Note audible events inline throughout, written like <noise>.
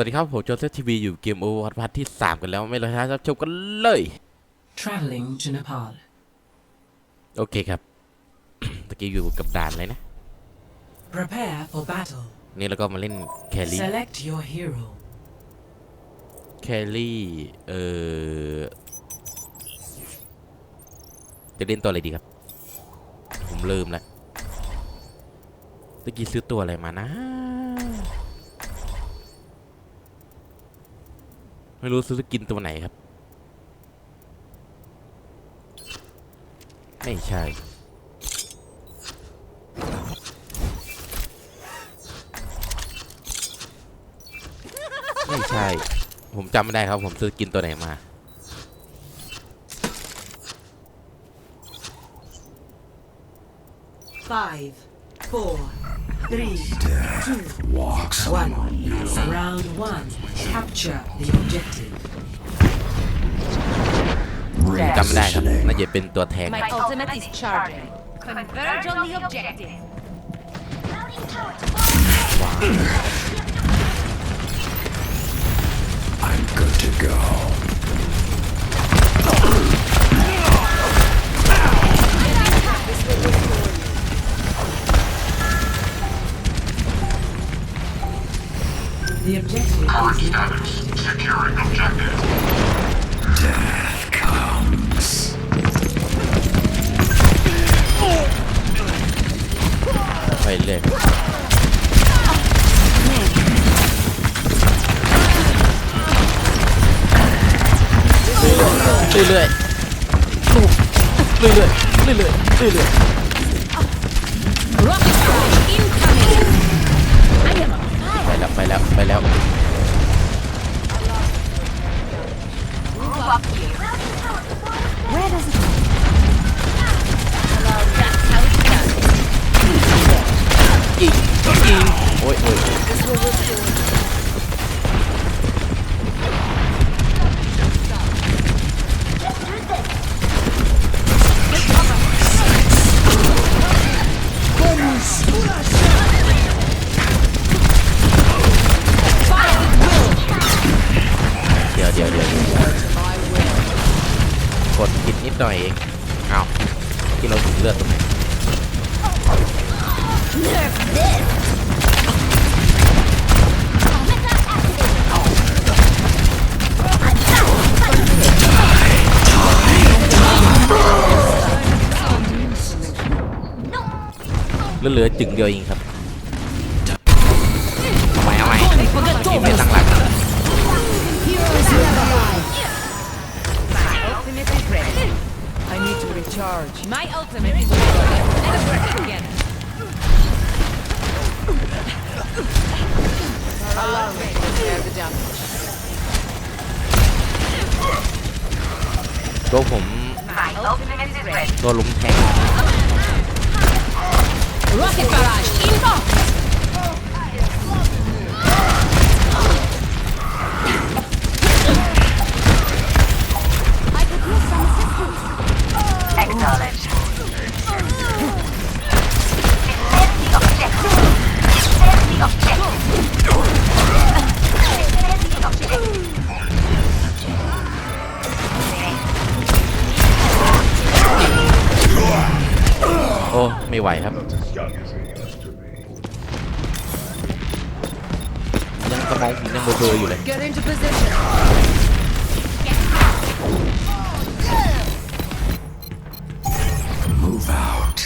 วัสดีครับ ผมโจเซฟทีวีอยู่เกมโอเวอร์พาร์ทที่ 3 กันแล้ว ไม่เลยครับชมกันเลย Traveling to Nepal. โอเคครับ ตะกี้อยู่กับด่านเลยนะ Prepare for battle. นี่แล้วก็มาเล่นแครี่ Select your hero. แครี่ เออจะเล่นตัวอะไรดีครับ ผมลืมแล้วตะกี้ซื้อตัวอะไรมานะ ไม่รู้ซื้อกินตัวไหนครับ ไม่ใช่ ไม่ใช่ ผมจำไม่ได้ครับ ผมซื้อกินตัวไหนมา Five, four, three, two, one. Round one. Capture the objective. จำไม่ได้ครับ น่าจะเป็นตัวแทง My ultimate is charging. Converge on the objective. I'm good to go. The objective is Death comes. ไปเรื่อยเรื่อยๆลูกเรื่ แล้วไปแล้ว กดผิดนิดหน่อยเองเอาที่เราถึงเลือดตรงไหน Nerf this. เหลือๆจึงเดียวเองครับ to recharge. My ultimate is ready. Let's work together. Allow me to share the damage. ตัวผม My ultimate is ready. ตัวลุมแทง Rocket barrage info. Move out.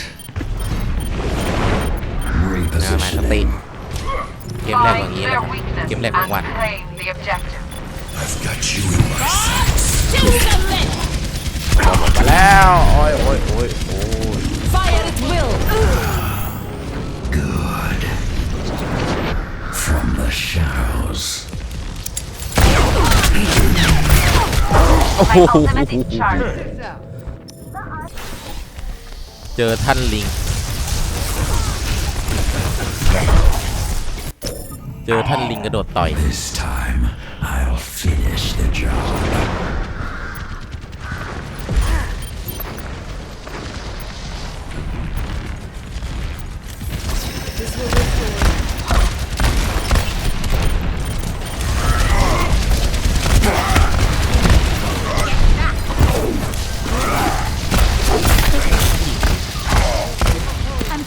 นะมาสติ Repositioning. เกมแรกอย่างนี้แหละครับเกมแรกของวัน the objective. I've got you in my sights. Do something. มาแล้ว โอ้ยโอ้ยโอ้ยโอ้ย Fire at will. Good. From the shadows. โอ้โห Ultimate is charged. <laughs> เจอท่านลิง เจอท่านลิงกระโดดต่อย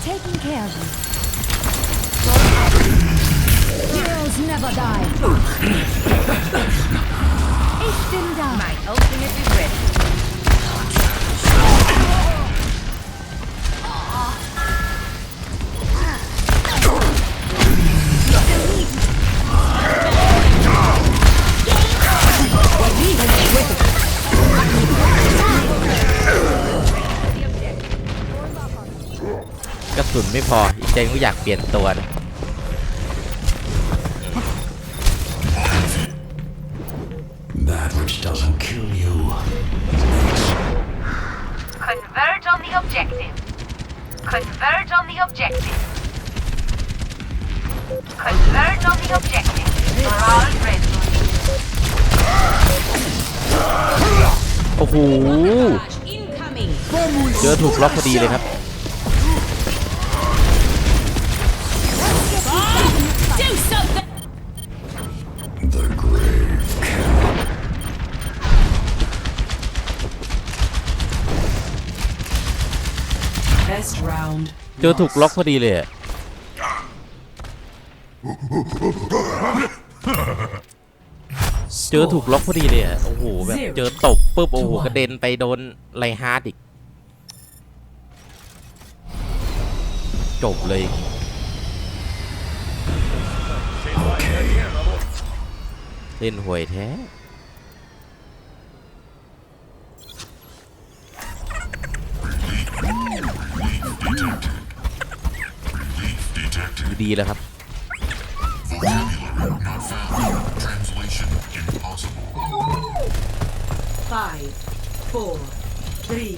taking care of you. Heroes never die. Ich bin da. My ultimate is ready. สุนไม่พอ อีกใจก็อยากเปลี่ยนตัวนะ That which doesn't kill you. Converge on the objective. Converge on the objective. Converge on the objective. Morale ready. โอ้โห incoming. เจอถูกล็อกพอดีเลยครับ เจอถูกล็อกพอดีเลยอะเจอถูกล็อกพอดีเลยอะโอ้โหแบบเจอตบปุ๊บโอ้โหกระเด็นไปโดนไลฮาร์ดอีก จบเลย เล่นห่วยแท้ ดีแล้วครับ Five, four, three,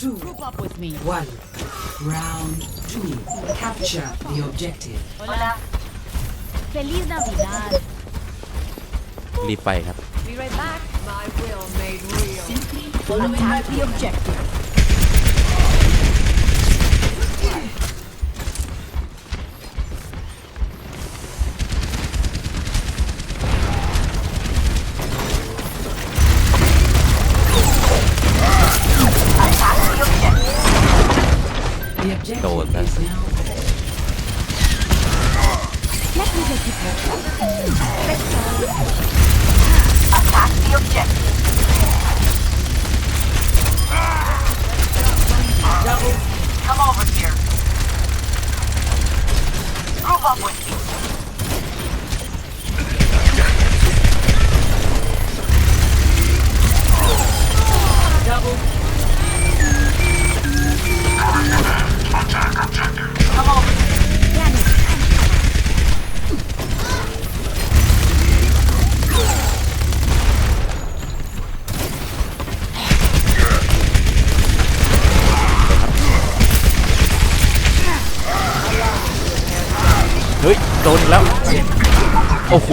two, Group up with me. one. Round two. Capture the objective. Hola. Feliz Navidad. รีบไปครับ Be right back. My will made real. Simply attack the objective. โดนอีแล้ว โอ้โห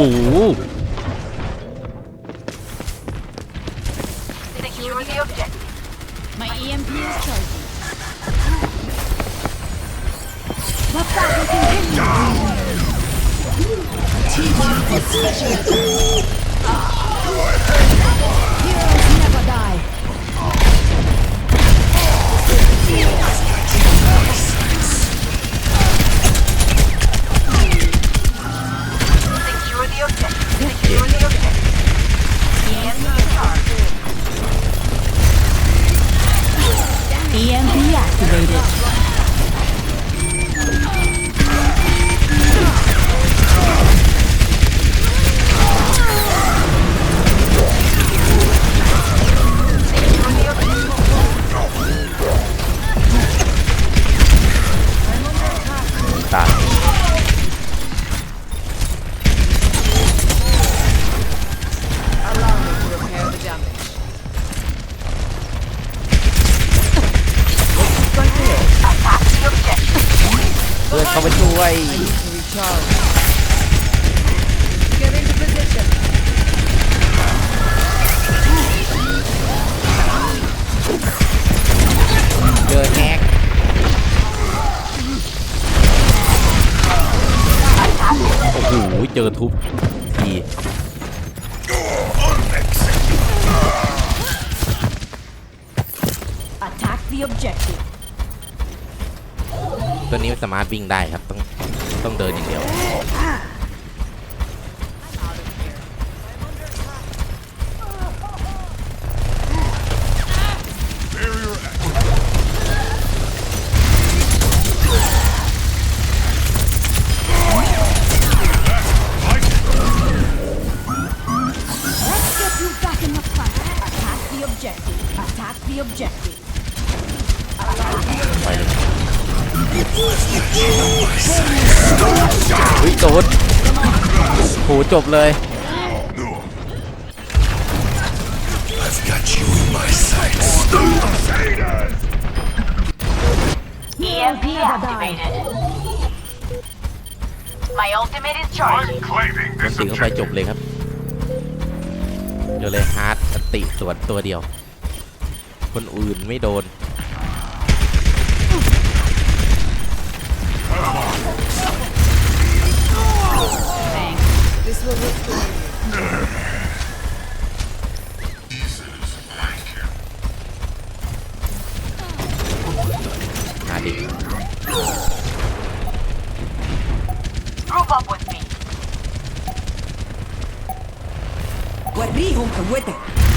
จอทุบที Attack the objective. ตัวนี้สามารถวิ่งได้ครับ ต้องต้องเดินอย่างเดียว จบเลย I've got you in my sights. EMP activated. My ultimate is charging. มันถึงเข้าไปจบเลยครับเดี๋ยวเลยฮาร์ดอันติสวนตัวเดียว คนอื่นไม่โดน up with me. Guerri un cahuete.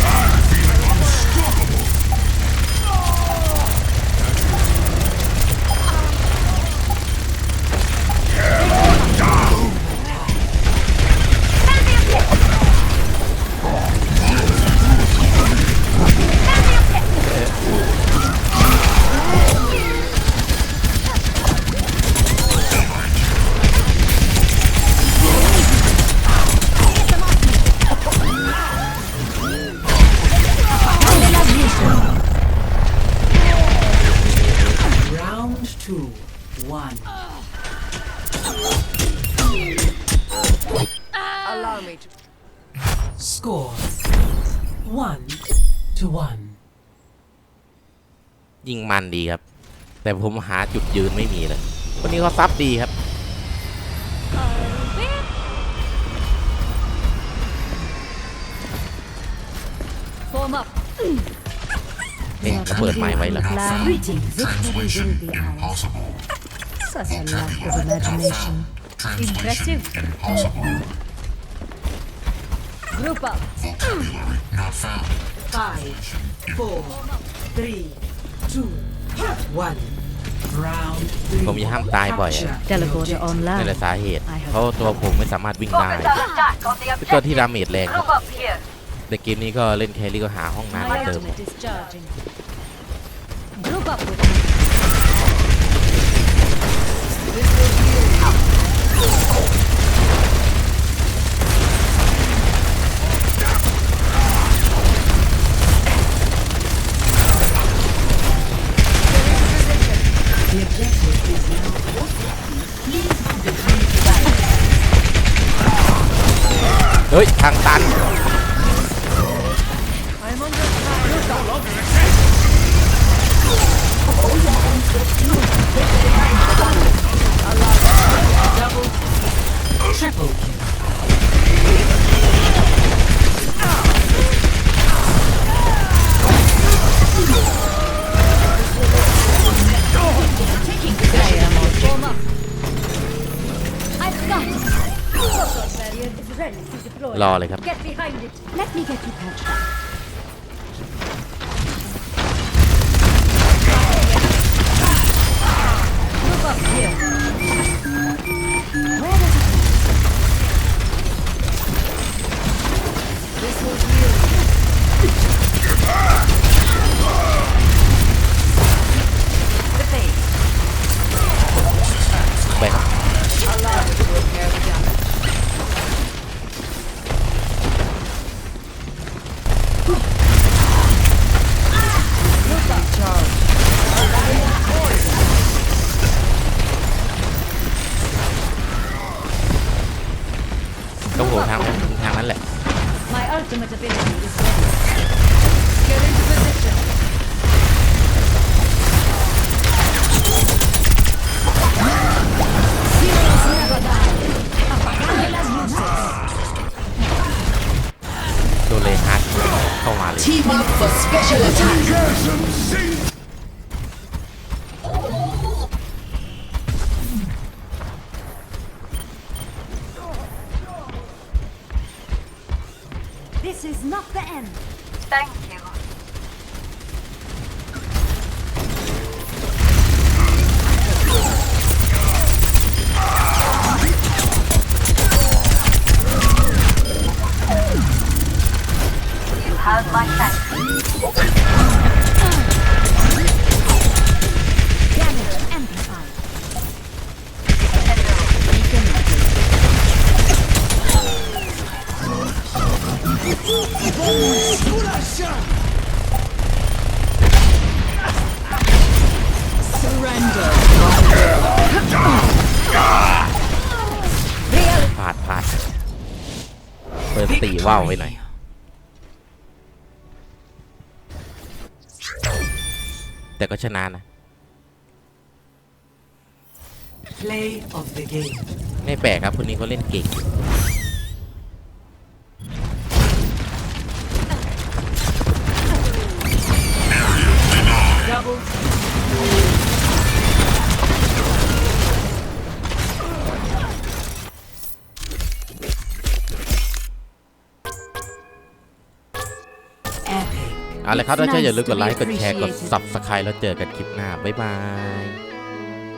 ยิงมันดีครับ แต่ผมหาจุดยืนไม่มีเลยวันนี้เขาซับดีครับ Form up. เอ๊ะเขาเปิดไม้ไว้แล้ว Greetings. Victory will be ours. Such a lack of imagination. Impressive. Group up. Five, four, three, two, one. Round three. ผมจะห้ามตายบ่อยอะ Capture. Teleporter นี่ online. แหละสาเหตุ เพราะตัวผมไม่สามารถวิ่งได้ Focus on attack on the เป็นตัวที่ objective. ดาเมจแรงครับ Group up here. แต่เกมนี้ก็เล่นแครี่ก็หาห้องน้ำเหมื My อนเดิม ultimate is charging. Group up with me. เฮ้ย ทางตัน Triple kill. Form up. I've got it. Focus barrier is ready to deploy. รอเลยครับ Get behind it. Let me get you patched up. This is not the end. Thank ปิดตีว่าวไว้หน่อย แต่ก็ชนะนะ Play of the game. ไม่แปลกครับคนนี้เขาเล่นเก่ง เอาละครับถ้า It's ใช่อย่าลืม nice ก to ด be ไลค์กดแชร์กด appreciated. subscribe แล้วเจอกันคลิปหน้าบ๊ายบาย